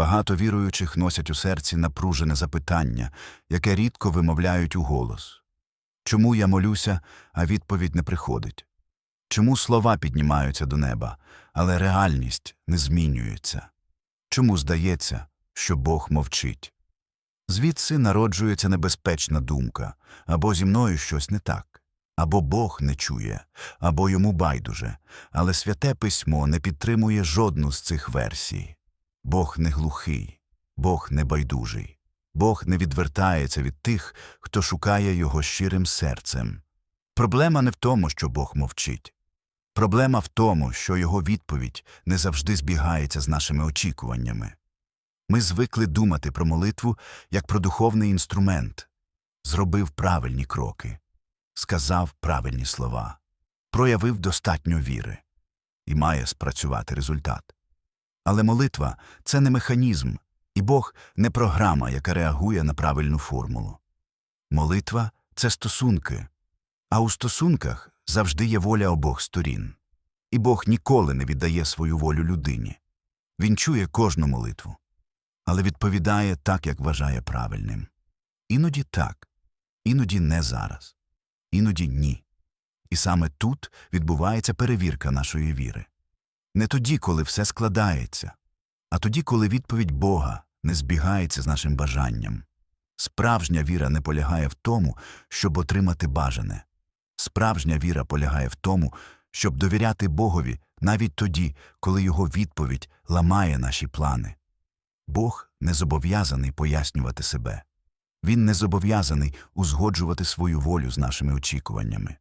Багато віруючих носять у серці напружене запитання, яке рідко вимовляють у голос. Чому я молюся, а відповідь не приходить? Чому слова піднімаються до неба, але реальність не змінюється? Чому здається, що Бог мовчить? Звідси народжується небезпечна думка або зі мною щось не так, або Бог не чує, або йому байдуже, але святе письмо не підтримує жодну з цих версій. Бог не глухий, Бог не байдужий, Бог не відвертається від тих, хто шукає його щирим серцем. Проблема не в тому, що Бог мовчить. Проблема в тому, що його відповідь не завжди збігається з нашими очікуваннями. Ми звикли думати про молитву як про духовний інструмент, зробив правильні кроки, сказав правильні слова, проявив достатньо віри і має спрацювати результат. Але молитва це не механізм, і Бог не програма, яка реагує на правильну формулу. Молитва це стосунки, а у стосунках завжди є воля обох сторін. І Бог ніколи не віддає свою волю людині. Він чує кожну молитву, але відповідає так, як вважає правильним. Іноді так, іноді не зараз, іноді ні. І саме тут відбувається перевірка нашої віри. Не тоді, коли все складається, а тоді, коли відповідь Бога не збігається з нашим бажанням. Справжня віра не полягає в тому, щоб отримати бажане. Справжня віра полягає в тому, щоб довіряти Богові навіть тоді, коли його відповідь ламає наші плани. Бог не зобов'язаний пояснювати себе. Він не зобов'язаний узгоджувати свою волю з нашими очікуваннями.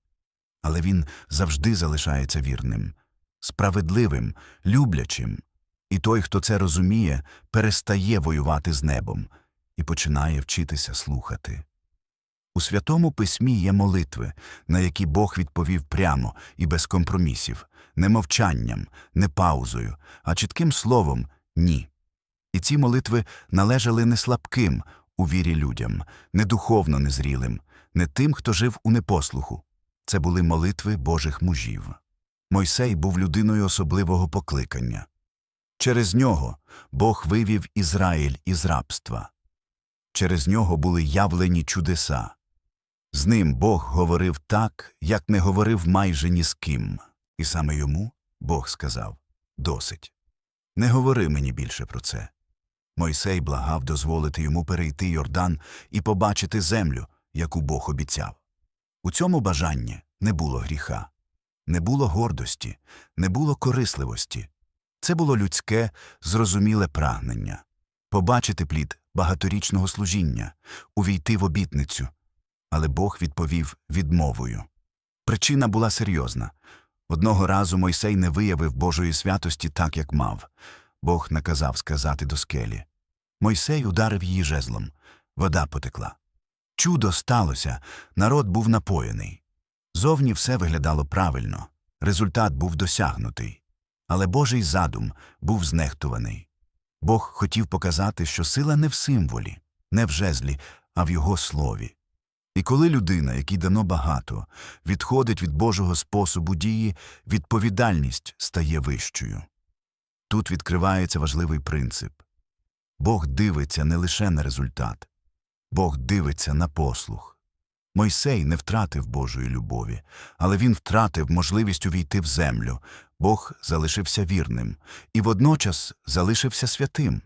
Але він завжди залишається вірним, справедливим, люблячим, і той, хто це розуміє, перестає воювати з небом і починає вчитися слухати. У святому письмі є молитви, на які Бог відповів прямо і без компромісів, не мовчанням, не паузою, а чітким словом ні. І ці молитви належали не слабким у вірі людям, не духовно незрілим, не тим, хто жив у непослуху. Це були молитви Божих мужів. Мойсей був людиною особливого покликання. Через нього Бог вивів Ізраїль із рабства. Через нього були явлені чудеса. З ним Бог говорив так, як не говорив майже ні з ким. І саме йому Бог сказав Досить. Не говори мені більше про це. Мойсей благав дозволити йому перейти Йордан і побачити землю, яку Бог обіцяв. У цьому бажанні не було гріха, не було гордості, не було корисливості. Це було людське, зрозуміле прагнення побачити плід багаторічного служіння, увійти в обітницю. Але Бог відповів відмовою. Причина була серйозна. Одного разу Мойсей не виявив Божої святості так, як мав. Бог наказав сказати до скелі. Мойсей ударив її жезлом. Вода потекла. Чудо сталося, народ був напоєний. Зовні все виглядало правильно, результат був досягнутий. Але Божий задум був знехтуваний. Бог хотів показати, що сила не в символі, не в жезлі, а в його слові. І коли людина, якій дано багато, відходить від Божого способу дії, відповідальність стає вищою. Тут відкривається важливий принцип Бог дивиться не лише на результат, Бог дивиться на послух. Мойсей не втратив Божої любові, але він втратив можливість увійти в землю. Бог залишився вірним і водночас залишився святим.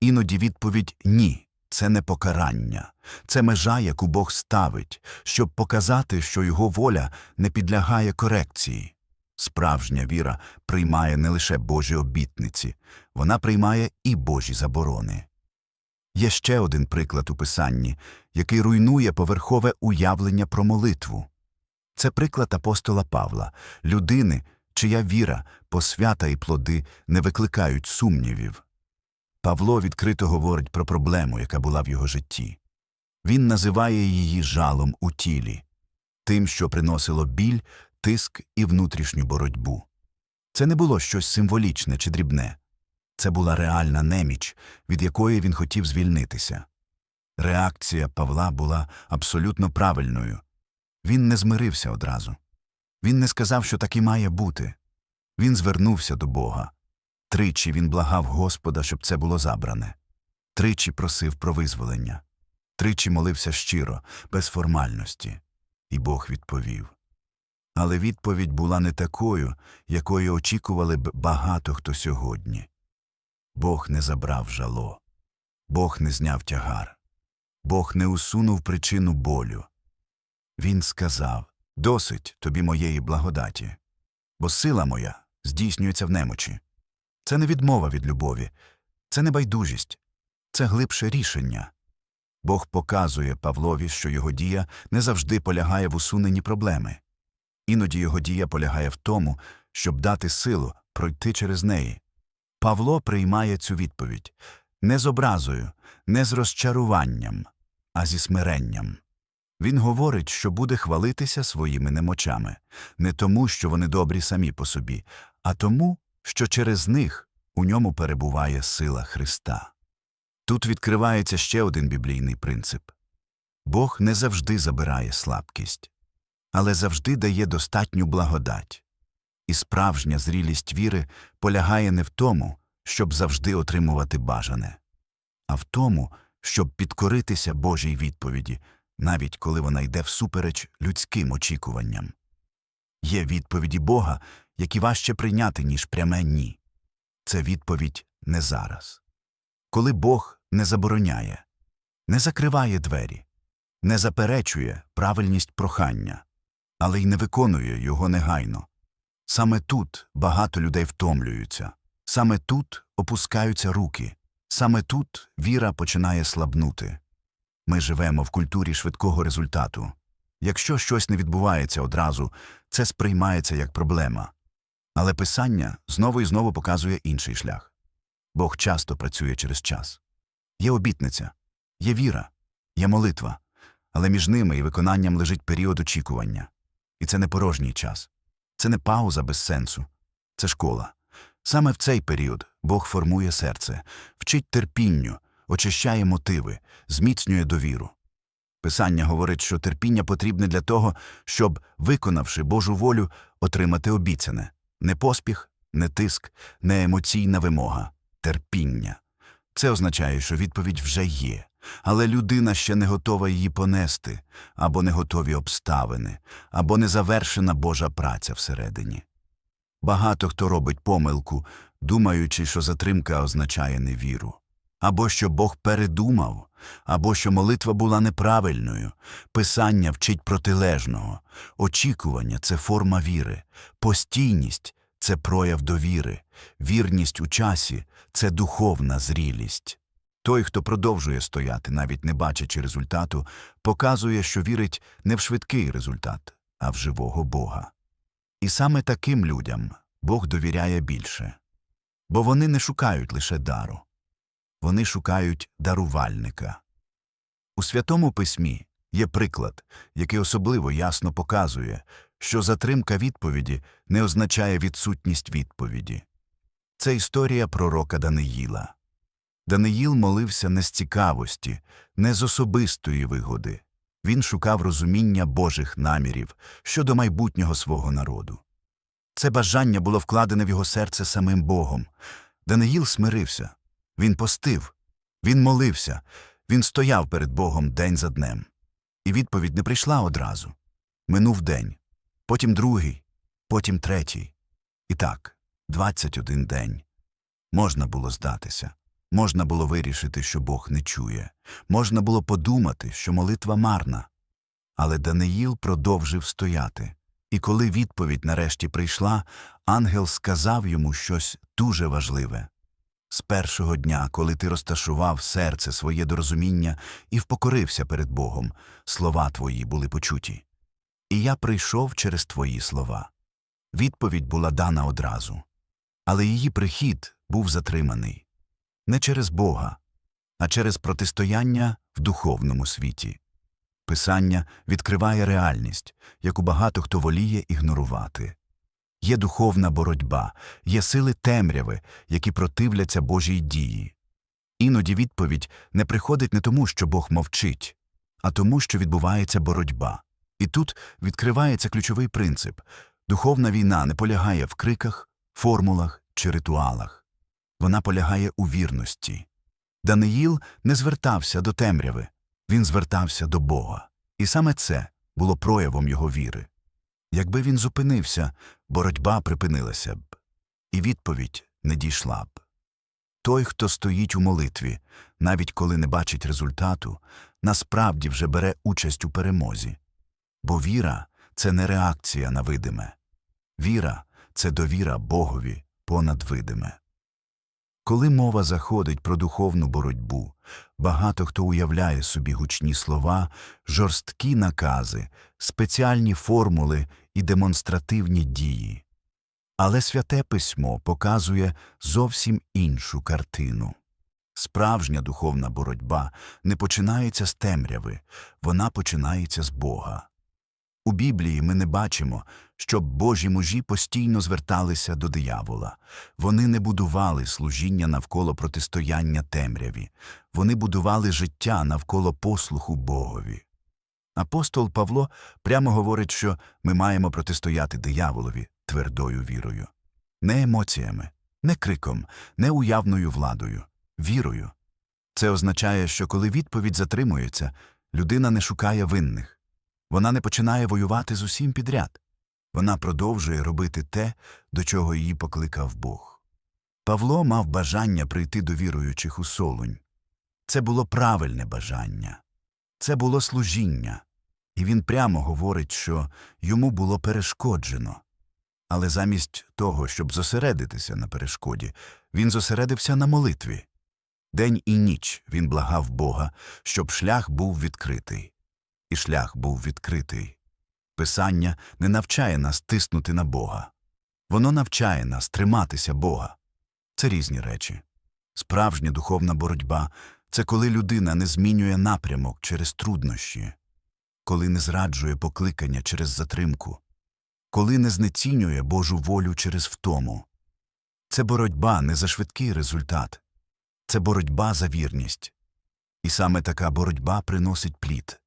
Іноді відповідь ні. Це не покарання, це межа, яку Бог ставить, щоб показати, що його воля не підлягає корекції. Справжня віра приймає не лише Божі обітниці, вона приймає і Божі заборони. Є ще один приклад у Писанні, який руйнує поверхове уявлення про молитву. Це приклад апостола Павла, людини, чия віра, посвята і плоди не викликають сумнівів. Павло відкрито говорить про проблему, яка була в його житті. Він називає її жалом у тілі, тим, що приносило біль, тиск і внутрішню боротьбу. Це не було щось символічне чи дрібне. Це була реальна неміч, від якої він хотів звільнитися. Реакція Павла була абсолютно правильною. Він не змирився одразу. Він не сказав, що так і має бути. Він звернувся до Бога. Тричі він благав Господа, щоб це було забране. Тричі просив про визволення. Тричі молився щиро, без формальності. І Бог відповів. Але відповідь була не такою, якою очікували б багато хто сьогодні. Бог не забрав жало. Бог не зняв тягар. Бог не усунув причину болю. Він сказав Досить тобі моєї благодаті, бо сила моя здійснюється в немочі. Це не відмова від любові, це не байдужість, це глибше рішення. Бог показує Павлові, що його дія не завжди полягає в усуненні проблеми. Іноді його дія полягає в тому, щоб дати силу пройти через неї. Павло приймає цю відповідь не з образою, не з розчаруванням, а зі смиренням. Він говорить, що буде хвалитися своїми немочами, не тому, що вони добрі самі по собі, а тому, що через них у ньому перебуває сила Христа. Тут відкривається ще один біблійний принцип Бог не завжди забирає слабкість, але завжди дає достатню благодать. І справжня зрілість віри полягає не в тому, щоб завжди отримувати бажане, а в тому, щоб підкоритися Божій відповіді, навіть коли вона йде всупереч людським очікуванням. Є відповіді Бога, які важче прийняти, ніж пряме ні. Це відповідь не зараз. Коли Бог не забороняє, не закриває двері, не заперечує правильність прохання, але й не виконує його негайно. Саме тут багато людей втомлюються, саме тут опускаються руки, саме тут віра починає слабнути. Ми живемо в культурі швидкого результату. Якщо щось не відбувається одразу, це сприймається як проблема. Але Писання знову і знову показує інший шлях. Бог часто працює через час. Є обітниця, є віра, є молитва, але між ними і виконанням лежить період очікування. І це не порожній час, це не пауза без сенсу, це школа. Саме в цей період Бог формує серце, вчить терпінню, очищає мотиви, зміцнює довіру. Писання говорить, що терпіння потрібне для того, щоб, виконавши Божу волю, отримати обіцяне не поспіх, не тиск, не емоційна вимога, терпіння. Це означає, що відповідь вже є, але людина ще не готова її понести, або не готові обставини, або не завершена Божа праця всередині. Багато хто робить помилку, думаючи, що затримка означає невіру, або що Бог передумав, або що молитва була неправильною, писання вчить протилежного, очікування це форма віри, постійність це прояв довіри, вірність у часі це духовна зрілість. Той, хто продовжує стояти, навіть не бачачи результату, показує, що вірить не в швидкий результат, а в живого Бога. І саме таким людям Бог довіряє більше, бо вони не шукають лише дару, вони шукають дарувальника. У Святому Письмі є приклад, який особливо ясно показує, що затримка відповіді не означає відсутність відповіді. Це історія пророка Даниїла. Даниїл молився не з цікавості, не з особистої вигоди. Він шукав розуміння Божих намірів щодо майбутнього свого народу. Це бажання було вкладене в його серце самим Богом. Даниїл смирився, він постив, він молився, він стояв перед Богом день за днем. І відповідь не прийшла одразу. Минув день, потім другий, потім третій. І так, 21 день. Можна було здатися, можна було вирішити, що Бог не чує, можна було подумати, що молитва марна. Але Даниїл продовжив стояти. І коли відповідь нарешті прийшла, ангел сказав йому щось дуже важливе. З першого дня, коли ти розташував серце своє до розуміння і впокорився перед Богом, слова твої були почуті. І я прийшов через твої слова. Відповідь була дана одразу. Але її прихід був затриманий не через Бога, а через протистояння в духовному світі. Писання відкриває реальність, яку багато хто воліє ігнорувати. Є духовна боротьба, є сили темряви, які противляться Божій дії. Іноді відповідь не приходить не тому, що Бог мовчить, а тому, що відбувається боротьба. І тут відкривається ключовий принцип духовна війна не полягає в криках, формулах чи ритуалах. Вона полягає у вірності. Даниїл не звертався до темряви, він звертався до Бога. І саме це було проявом його віри. Якби він зупинився, боротьба припинилася б, і відповідь не дійшла б. Той, хто стоїть у молитві, навіть коли не бачить результату, насправді вже бере участь у перемозі. Бо віра це не реакція на видиме. Віра це довіра Богові понад видиме. Коли мова заходить про духовну боротьбу, багато хто уявляє собі гучні слова, жорсткі накази, спеціальні формули і демонстративні дії. Але святе письмо показує зовсім іншу картину. Справжня духовна боротьба не починається з темряви, вона починається з Бога. У Біблії ми не бачимо, щоб Божі мужі постійно зверталися до диявола. Вони не будували служіння навколо протистояння темряві, вони будували життя навколо послуху Богові. Апостол Павло прямо говорить, що ми маємо протистояти дияволові твердою вірою. Не емоціями, не криком, не уявною владою, вірою. Це означає, що коли відповідь затримується, людина не шукає винних. Вона не починає воювати з усім підряд. Вона продовжує робити те, до чого її покликав Бог. Павло мав бажання прийти до віруючих у Солунь. Це було правильне бажання. Це було служіння. І він прямо говорить, що йому було перешкоджено. Але замість того, щоб зосередитися на перешкоді, він зосередився на молитві. День і ніч він благав Бога, щоб шлях був відкритий. І шлях був відкритий. Писання не навчає нас тиснути на Бога. Воно навчає нас триматися Бога. Це різні речі. Справжня духовна боротьба це коли людина не змінює напрямок через труднощі, коли не зраджує покликання через затримку, коли не знецінює Божу волю через втому. Це боротьба не за швидкий результат, це боротьба за вірність. І саме така боротьба приносить плід.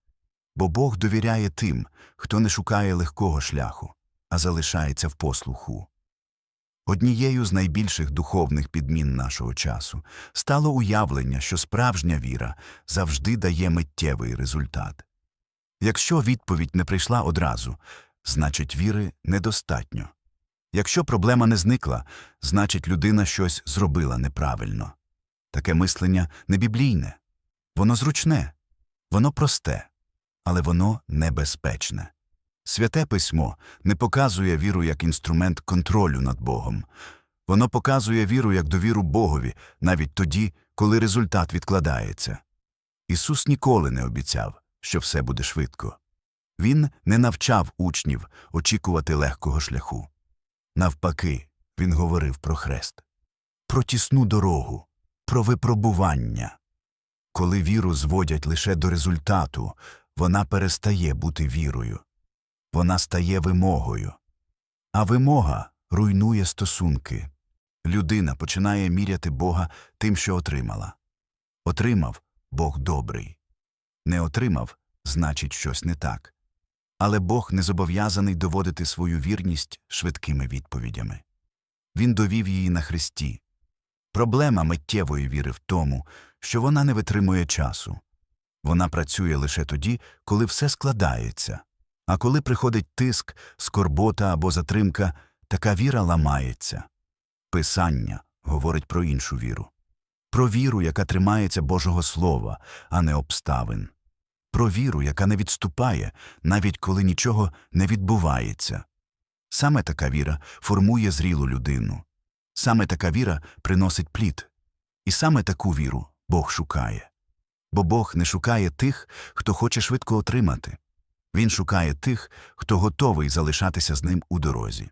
Бо Бог довіряє тим, хто не шукає легкого шляху, а залишається в послуху. Однією з найбільших духовних підмін нашого часу стало уявлення, що справжня віра завжди дає миттєвий результат. Якщо відповідь не прийшла одразу, значить віри недостатньо. Якщо проблема не зникла, значить людина щось зробила неправильно. Таке мислення не біблійне, воно зручне, воно просте, але воно небезпечне. Святе письмо не показує віру як інструмент контролю над Богом. Воно показує віру як довіру Богові навіть тоді, коли результат відкладається. Ісус ніколи не обіцяв, що все буде швидко. Він не навчав учнів очікувати легкого шляху. Навпаки, він говорив про хрест, про тісну дорогу, про випробування. Коли віру зводять лише до результату, вона перестає бути вірою. Вона стає вимогою. А вимога руйнує стосунки. Людина починає міряти Бога тим, що отримала. Отримав Бог добрий. Не отримав значить щось не так. Але Бог не зобов'язаний доводити свою вірність швидкими відповідями. Він довів її на Христі. Проблема миттєвої віри в тому, що вона не витримує часу. Вона працює лише тоді, коли все складається. А коли приходить тиск, скорбота або затримка, така віра ламається. Писання говорить про іншу віру. Про віру, яка тримається Божого Слова, а не обставин. Про віру, яка не відступає, навіть коли нічого не відбувається. Саме така віра формує зрілу людину. Саме така віра приносить плід. І саме таку віру Бог шукає. Бо Бог не шукає тих, хто хоче швидко отримати. Він шукає тих, хто готовий залишатися з ним у дорозі.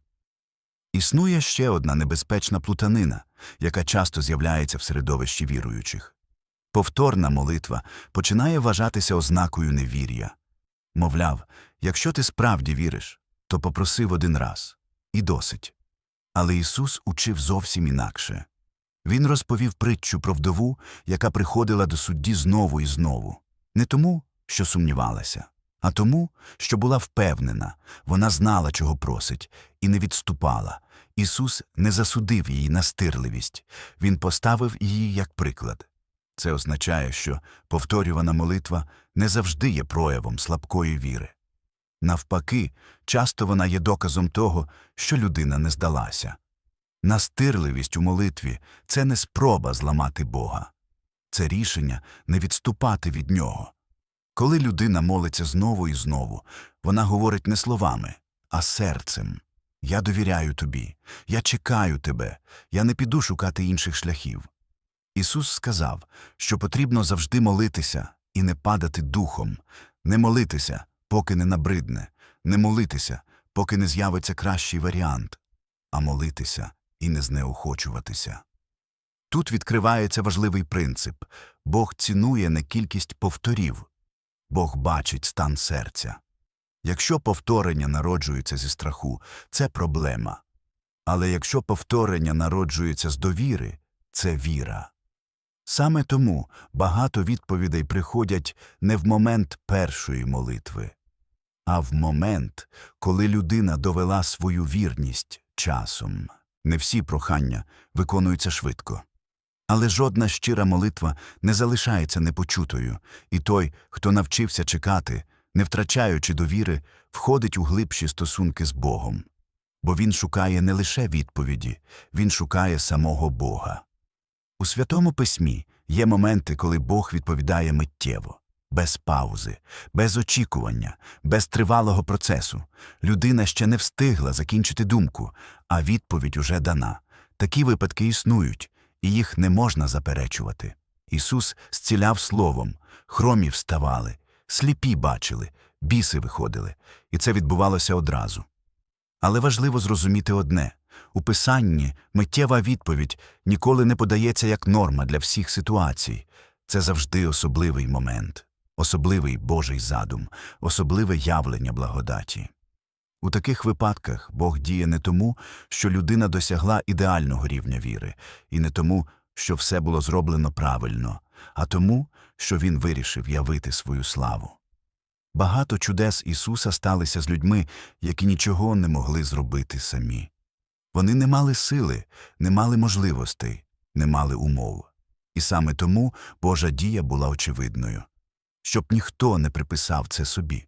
Існує ще одна небезпечна плутанина, яка часто з'являється в середовищі віруючих. Повторна молитва починає вважатися ознакою невір'я. Мовляв, якщо ти справді віриш, то попросив один раз і досить. Але Ісус учив зовсім інакше. Він розповів притчу про вдову, яка приходила до судді знову і знову, не тому, що сумнівалася, а тому, що була впевнена, вона знала, чого просить, і не відступала, Ісус не засудив її настирливість, Він поставив її як приклад. Це означає, що повторювана молитва не завжди є проявом слабкої віри. Навпаки, часто вона є доказом того, що людина не здалася. Настирливість у молитві це не спроба зламати Бога, це рішення не відступати від нього. Коли людина молиться знову і знову, вона говорить не словами, а серцем. Я довіряю тобі, я чекаю тебе, я не піду шукати інших шляхів. Ісус сказав, що потрібно завжди молитися і не падати духом, не молитися, поки не набридне, не молитися, поки не з'явиться кращий варіант, а молитися і не знеохочуватися. Тут відкривається важливий принцип Бог цінує не кількість повторів, Бог бачить стан серця. Якщо повторення народжується зі страху, це проблема. Але якщо повторення народжується з довіри, це віра. Саме тому багато відповідей приходять не в момент першої молитви, а в момент, коли людина довела свою вірність часом. Не всі прохання виконуються швидко. Але жодна щира молитва не залишається непочутою, і той, хто навчився чекати, не втрачаючи довіри, входить у глибші стосунки з Богом. Бо він шукає не лише відповіді, він шукає самого Бога. У Святому Письмі є моменти, коли Бог відповідає миттєво, без паузи, без очікування, без тривалого процесу. Людина ще не встигла закінчити думку, а відповідь уже дана. Такі випадки існують, і їх не можна заперечувати. Ісус зціляв словом, хромі вставали, сліпі бачили, біси виходили, і це відбувалося одразу. Але важливо зрозуміти одне у писанні миттєва відповідь ніколи не подається як норма для всіх ситуацій. Це завжди особливий момент, особливий Божий задум, особливе явлення благодаті. У таких випадках Бог діє не тому, що людина досягла ідеального рівня віри, і не тому, що все було зроблено правильно, а тому, що Він вирішив явити свою славу. Багато чудес Ісуса сталися з людьми, які нічого не могли зробити самі. Вони не мали сили, не мали можливостей, не мали умов. І саме тому Божа дія була очевидною, щоб ніхто не приписав це собі.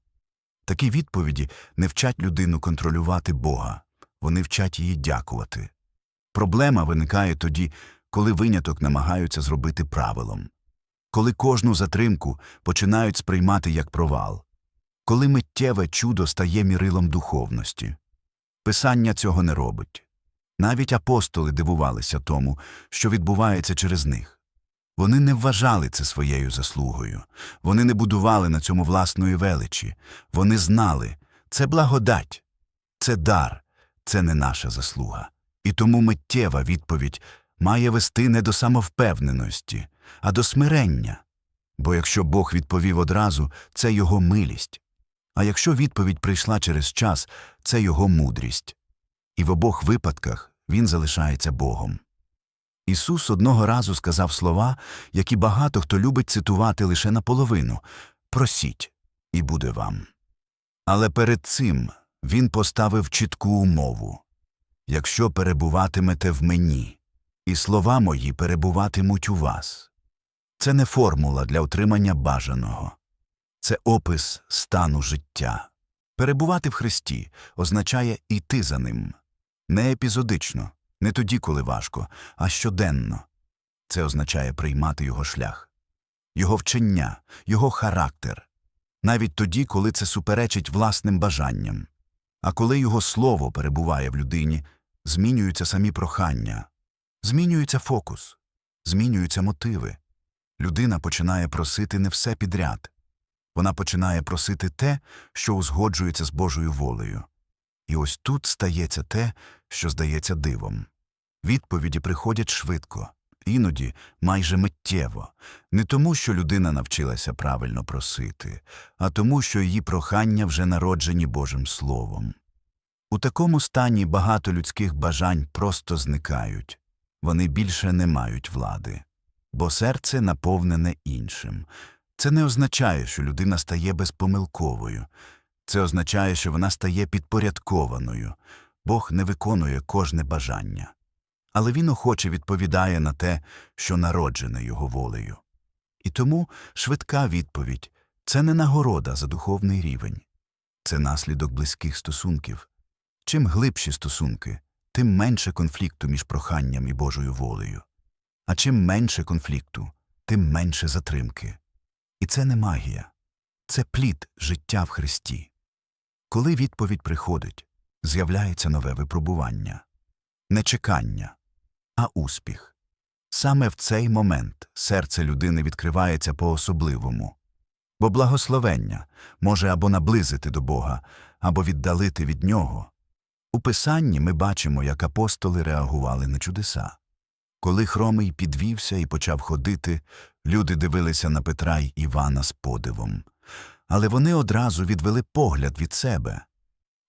Такі відповіді не вчать людину контролювати Бога, вони вчать її дякувати. Проблема виникає тоді, коли виняток намагаються зробити правилом, коли кожну затримку починають сприймати як провал, коли миттєве чудо стає мірилом духовності. Писання цього не робить. Навіть апостоли дивувалися тому, що відбувається через них. Вони не вважали це своєю заслугою, вони не будували на цьому власної величі, вони знали це благодать, це дар, це не наша заслуга. І тому миттєва відповідь має вести не до самовпевненості, а до смирення. Бо якщо Бог відповів одразу, це його милість. А якщо відповідь прийшла через час, це його мудрість. І в обох випадках він залишається Богом. Ісус одного разу сказав слова, які багато хто любить цитувати лише наполовину просіть, і буде вам. Але перед цим він поставив чітку умову якщо перебуватимете в мені, і слова мої перебуватимуть у вас. Це не формула для отримання бажаного, це опис стану життя. Перебувати в Христі означає йти за ним не епізодично, не тоді, коли важко, а щоденно. Це означає приймати його шлях, його вчення, його характер, навіть тоді, коли це суперечить власним бажанням. А коли його слово перебуває в людині, змінюються самі прохання, змінюється фокус, змінюються мотиви. Людина починає просити не все підряд. Вона починає просити те, що узгоджується з Божою волею. І ось тут стається те, що здається дивом. Відповіді приходять швидко, іноді майже миттєво, не тому, що людина навчилася правильно просити, а тому, що її прохання вже народжені Божим Словом. У такому стані багато людських бажань просто зникають, вони більше не мають влади, бо серце наповнене іншим. Це не означає, що людина стає безпомилковою. Це означає, що вона стає підпорядкованою. Бог не виконує кожне бажання, але Він охоче відповідає на те, що народжене Його волею. І тому швидка відповідь це не нагорода за духовний рівень, це наслідок близьких стосунків. Чим глибші стосунки, тим менше конфлікту між проханням і Божою волею. А чим менше конфлікту, тим менше затримки. І це не магія, це плід життя в Христі. Коли відповідь приходить, з'являється нове випробування не чекання, а успіх. Саме в цей момент серце людини відкривається по-особливому, бо благословення може або наблизити до Бога, або віддалити від Нього. У Писанні ми бачимо, як апостоли реагували на чудеса. Коли хромий підвівся і почав ходити, люди дивилися на Петра й Івана з подивом. Але вони одразу відвели погляд від себе.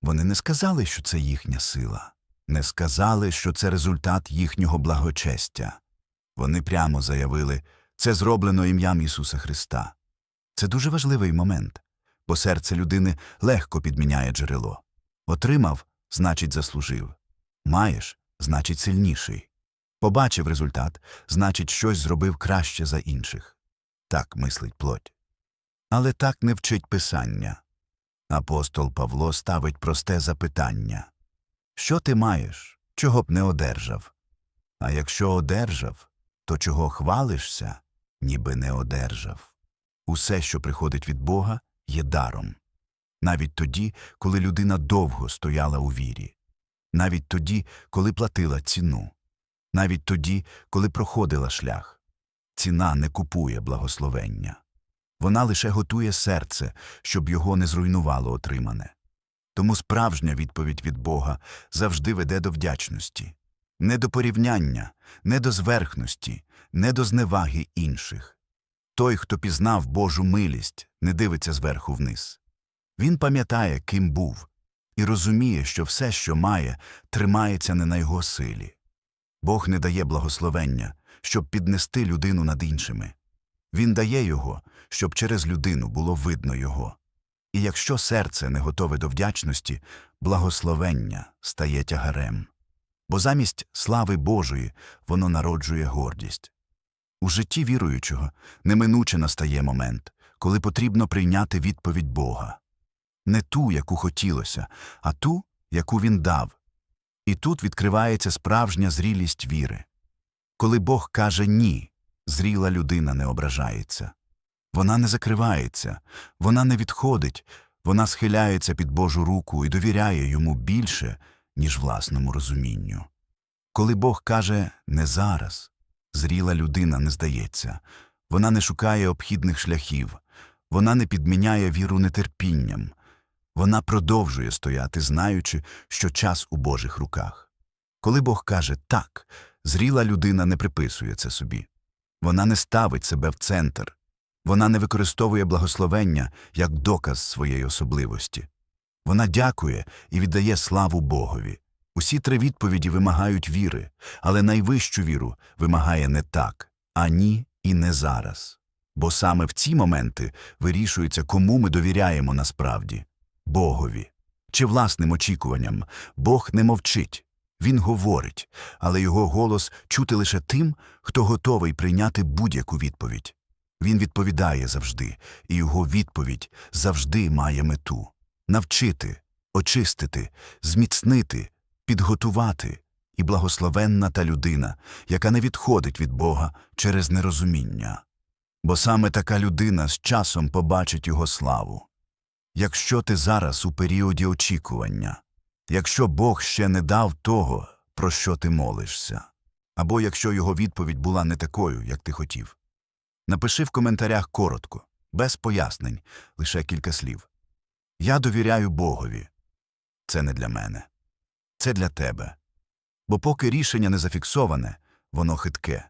Вони не сказали, що це їхня сила, не сказали, що це результат їхнього благочестя. Вони прямо заявили це зроблено ім'ям Ісуса Христа. Це дуже важливий момент, бо серце людини легко підміняє джерело. Отримав значить, заслужив. Маєш значить, сильніший. Побачив результат значить, щось зробив краще за інших. Так мислить плоть. Але так не вчить Писання. Апостол Павло ставить просте запитання Що ти маєш, чого б не одержав? А якщо одержав, то чого хвалишся, ніби не одержав? Усе, що приходить від Бога, є даром. Навіть тоді, коли людина довго стояла у вірі, навіть тоді, коли платила ціну, навіть тоді, коли проходила шлях. Ціна не купує благословення. Вона лише готує серце, щоб його не зруйнувало отримане. Тому справжня відповідь від Бога завжди веде до вдячності, не до порівняння, не до зверхності, не до зневаги інших. Той, хто пізнав Божу милість, не дивиться зверху вниз. Він пам'ятає, ким був, і розуміє, що все, що має, тримається не на його силі. Бог не дає благословення, щоб піднести людину над іншими. Він дає його, щоб через людину було видно його. І якщо серце не готове до вдячності, благословення стає тягарем. Бо замість слави Божої воно народжує гордість. У житті віруючого неминуче настає момент, коли потрібно прийняти відповідь Бога. Не ту, яку хотілося, а ту, яку він дав. І тут відкривається справжня зрілість віри. Коли Бог каже ні, зріла людина не ображається. Вона не закривається, вона не відходить, вона схиляється під Божу руку і довіряє йому більше, ніж власному розумінню. Коли Бог каже не зараз, зріла людина не здається, вона не шукає обхідних шляхів, вона не підміняє віру нетерпінням, вона продовжує стояти, знаючи, що час у Божих руках. Коли Бог каже так, зріла людина не приписує це собі. Вона не ставить себе в центр, вона не використовує благословення як доказ своєї особливості. Вона дякує і віддає славу Богові. Усі три відповіді вимагають віри, але найвищу віру вимагає не так, а ні і не зараз. Бо саме в ці моменти вирішується, кому ми довіряємо насправді Богові. Чи власним очікуванням Бог не мовчить, Він говорить, але його голос чути лише тим, хто готовий прийняти будь-яку відповідь. Він відповідає завжди, і його відповідь завжди має мету навчити, очистити, зміцнити, підготувати, і благословенна та людина, яка не відходить від Бога через нерозуміння. Бо саме така людина з часом побачить його славу. Якщо ти зараз у періоді очікування, якщо Бог ще не дав того, про що ти молишся, або якщо його відповідь була не такою, як ти хотів, напиши в коментарях коротко, без пояснень, лише кілька слів. Я довіряю Богові. Це не для мене. Це для тебе. Бо поки рішення не зафіксоване, воно хитке.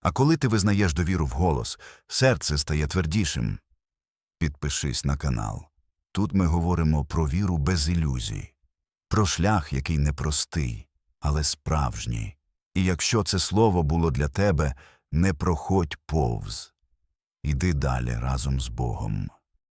А коли ти визнаєш довіру вголос, серце стає твердішим. Підпишись на канал. Тут ми говоримо про віру без ілюзій, про шлях, який не простий, але справжній. І якщо це слово було для тебе, не проходь повз. Іди далі разом з Богом.